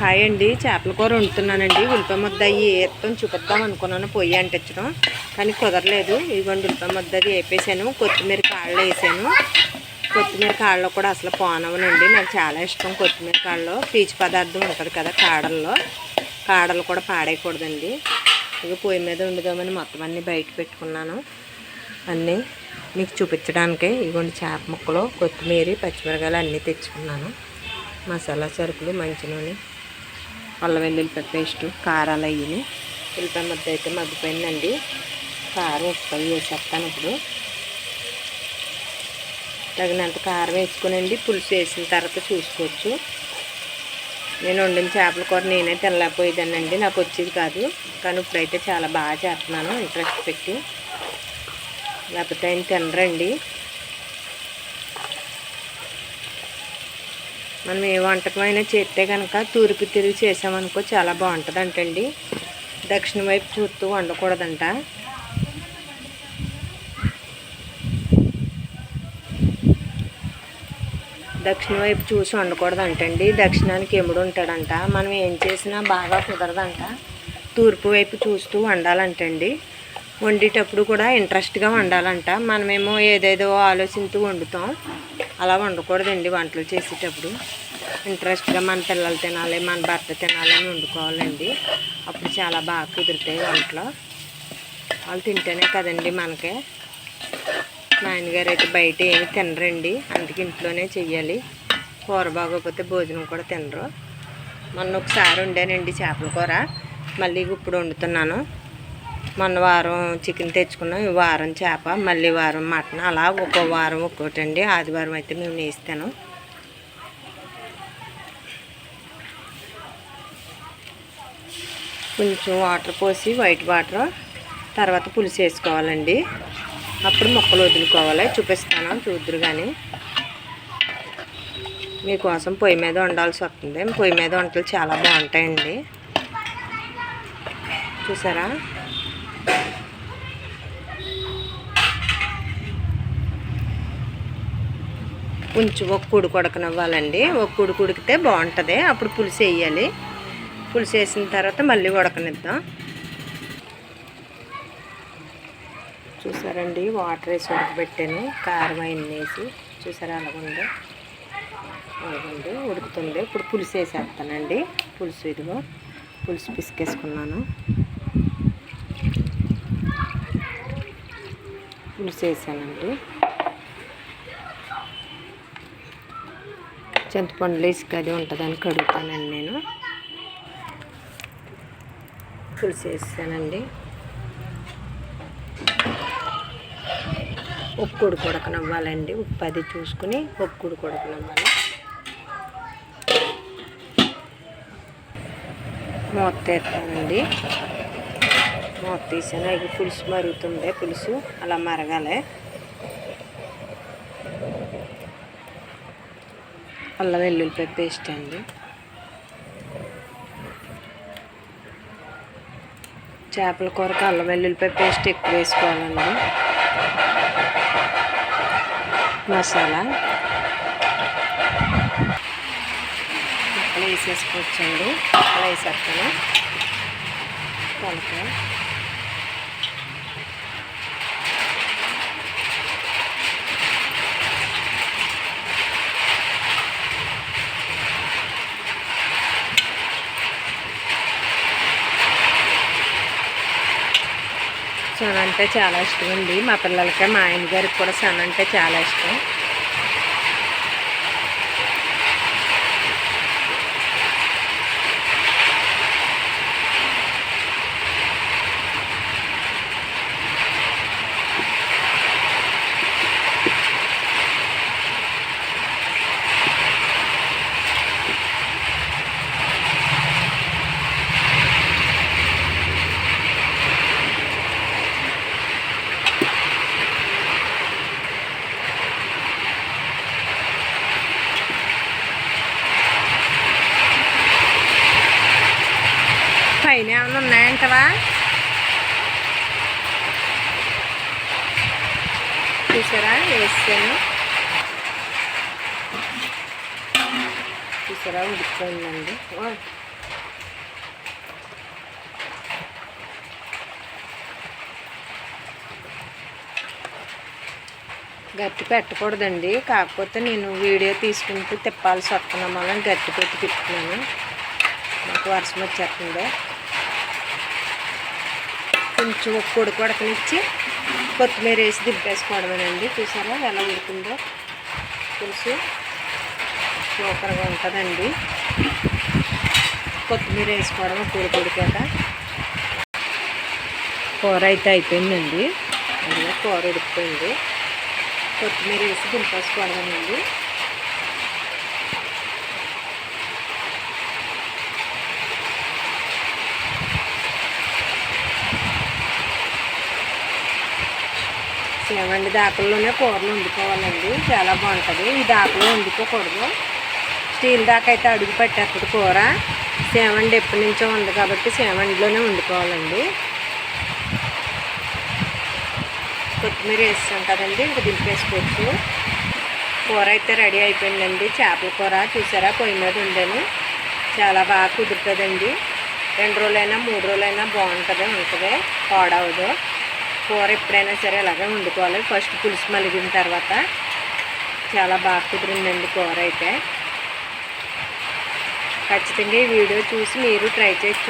Hi అండి. చేపల కూర వండుతున్నానండి. ఉల్లిపాయ ముద్ద అయ్యి ఏత్తం చూపిద్దాం అనుకున్నాను. పొయ్యి అంటించడం. కానీ కుదరలేదు. ఇదిగోండి ఉల్లిపాయ ముద్ద అది వేపేసాను. కొత్తిమీర కాళ్ళు వేసాను. కొత్తిమీర కాళ్ళలో కూడా అసలు పోనవనండి నాకు చాలా ఇష్టం కొత్తిమీర కాళ్ళలో. పీచు పదార్థం ఉంటుంది కదా కాడల్లో. కాడలు కూడా పాడేయకూడదండి ఇక పొయ్యి మీద వండుదామని మొత్తం అన్నీ బయట పెట్టుకున్నాను. అన్నీ మీకు చూపించడానికే. ఇదిగోండి చేప ముక్కలు కొత్తిమీర పచ్చిమిరకాయలు అన్నీ తెచ్చుకున్నాను. మసాలా సరుకులు మంచి నూనె అల్లం వెల్లుల్లి పేస్టు కారాలు అయ్యి ఉల్లిపాయ ముద్ద అయితే మగ్గిపోయిందండి. కారం ఉప్పు వేసేస్తాను ఇప్పుడు. తగినంత కారం వేసుకునండి. పులుసు వేసిన తర్వాత చూసుకోవచ్చు. నేను వండిన చేపల కూర నేనే తినలేకపోయేదానండి నాకు వచ్చేది కాదు. కానీ ఇప్పుడైతే చాలా బాగా చేస్తున్నాను. ఇంట్రెస్ట్ పెట్టి. లేకపోతే ఆయన తినరండి. మనం ఏ వంటకం అయినా చేస్తే కనుక తూర్పు తిరిగి చేసామనుకో చాలా బాగుంటుందంటండి. దక్షిణ వైపు చూస్తూ వండకూడదంట. దక్షిణ వైపు చూసి వండకూడదంటండి. దక్షిణానికి ఎముడు ఉంటాడంట. మనం ఏం చేసినా బాగా కుదరదంట. తూర్పు వైపు చూస్తూ వండాలంటండి. వండేటప్పుడు కూడా ఇంట్రెస్ట్గా వండాలంట. మనమేమో ఏదేదో ఆలోచిస్తూ వండుతాం. అలా వండకూడదండి వంటలు చేసేటప్పుడు. ఇంట్రెస్ట్గా మన పిల్లలు తినాలి మన భర్త తినాలి అని వండుకోవాలండి. అప్పుడు చాలా బాగా కుదురుతాయి వంటలు. వాళ్ళు తింటేనే కదండి మనకే. మా ఆయనగారు అయితే బయట ఏమి తినరండి. అందుకే ఇంట్లోనే చెయ్యాలి. కూర బాగోకపోతే భోజనం కూడా తినరు. మొన్న ఒకసారి వండానండి చేపల కూర. మళ్ళీ ఇప్పుడు వండుతున్నాను. మొన్న వారం చికెన్ తెచ్చుకున్నాం ఈ వారం చేప మళ్ళీ వారం మటన్. అలా ఒక్కో వారం ఒక్కోటి అండి ఆదివారం అయితే మేము నేస్తాను. కొంచెం వాటర్ పోసి వైట్ వాటర్ తర్వాత పులుసు వేసుకోవాలండి. అప్పుడు మొక్కలు వదులుకోవాలి. చూపిస్తాను చూద్దరు కానీ మీకోసం పొయ్యి మీద వండాల్సి వస్తుంది. పొయ్యి మీద వంటలు చాలా బాగుంటాయండి. చూసారా? కొంచెం ఒక కుడి కొడకనివ్వాలండి ఒక కుడి కుడికితే బాగుంటుంది. అప్పుడు పులుసు వేయాలి. పులుసు వేసిన తర్వాత మళ్ళీ ఉడకనిద్దాం. చూసారండి? వాటర్ వేసి ఉడకబెట్టాను. కారం అయిన వేసి. చూసారా? అలాగుంది. అలాగండి ఉడుకుతుంది. ఇప్పుడు పులుసు వేసేస్తానండి. పులుసు ఇదిగో. పులుసు పిసికేసుకున్నాను. పులుసు వేసానండి. చింతపండులో ఇసుక అది ఉంటుందని కడుగుతానండి నేను. పులుసు వేసానండి ఉప్పుడు కొడకనివ్వాలండి ఉప్పు అది చూసుకుని ఉప్పుడు కొడకనివ్వాలి మూత తీస్తానండి. మూత తీసాను. అవి పులుసు మరుగుతుంది. పులుసు అలా మరగాలి. అల్లం వెల్లుల్లిపాయ పేస్ట్ అండి. చేపల కూరకు అల్లం వెల్లుల్లిపాయ పేస్ట్ ఎక్కువ వేసుకోవాలండి. మసాలా. ముక్కలు వేసేసుకోవచ్చండి ముక్కలు వేసేస్తాను. తలకాయ సన్ అంటే చాలా ఇష్టం అండి. మా పిల్లలకి మా ఆయన గారికి కూడా సన్ అంటే చాలా ఇష్టం. పైన ఏమైనా ఉన్నాయంటవా చూసారా? వేసాను చూసారా? ఉడిపోయిందండి గట్టి పెట్టకూడదండి. కాకపోతే నేను వీడియో తీసుకుంటూ తిప్పాల్సి వస్తున్నాం. మనం గట్టి పెట్టి తిప్పుతున్నాను. నాకు వర్షం వచ్చేస్తుంది. కొంచెం ఒక పొడి కొడకనిచ్చి కొత్తిమీర వేసి దింపేసుకోవడమేనండి. చూసారా ఎలా ఉడుకుందో? పులుసు సూపర్గా ఉంటుందండి. కొత్తిమీర వేసుకోవడం పొడి పొడికాక కూర అయితే అయిపోయిందండి. కూర ఉడికిపోయింది. కొత్తిమీర వేసి దింపేసుకోవడమేనండి. సేవండి దాకల్లోనే కూరలు వండుకోవాలండి. చాలా బాగుంటుంది. ఈ దాకలో వండుకోకూడదు. స్టీల్ దాకా అయితే అడుగు పెట్టేస్తుంది కూర. సేవండి ఎప్పటి నుంచో ఉంది కాబట్టి సేవండిలోనే వండుకోవాలండి. కొత్తిమీర వేస్తాం కదండి. ఇంక దింపేసుకోవచ్చు కూర అయితే రెడీ అయిపోయిందండి. చేపల కూర చూసారా? పొయ్యి మీద ఉండాను చాలా బాగా కుదురుతుందండి. రెండు రోజులైనా మూడు రోజులైనా బాగుంటుంది ఉంటుంది. పాడవదు. కూర ఎప్పుడైనా సరే అలాగే వండుకోవాలి. ఫస్ట్ పులుసు మలిగిన తర్వాత చాలా బాగా కుదిరిందండి కూర అయితే. ఖచ్చితంగా ఈ వీడియో చూసి మీరు ట్రై చేసి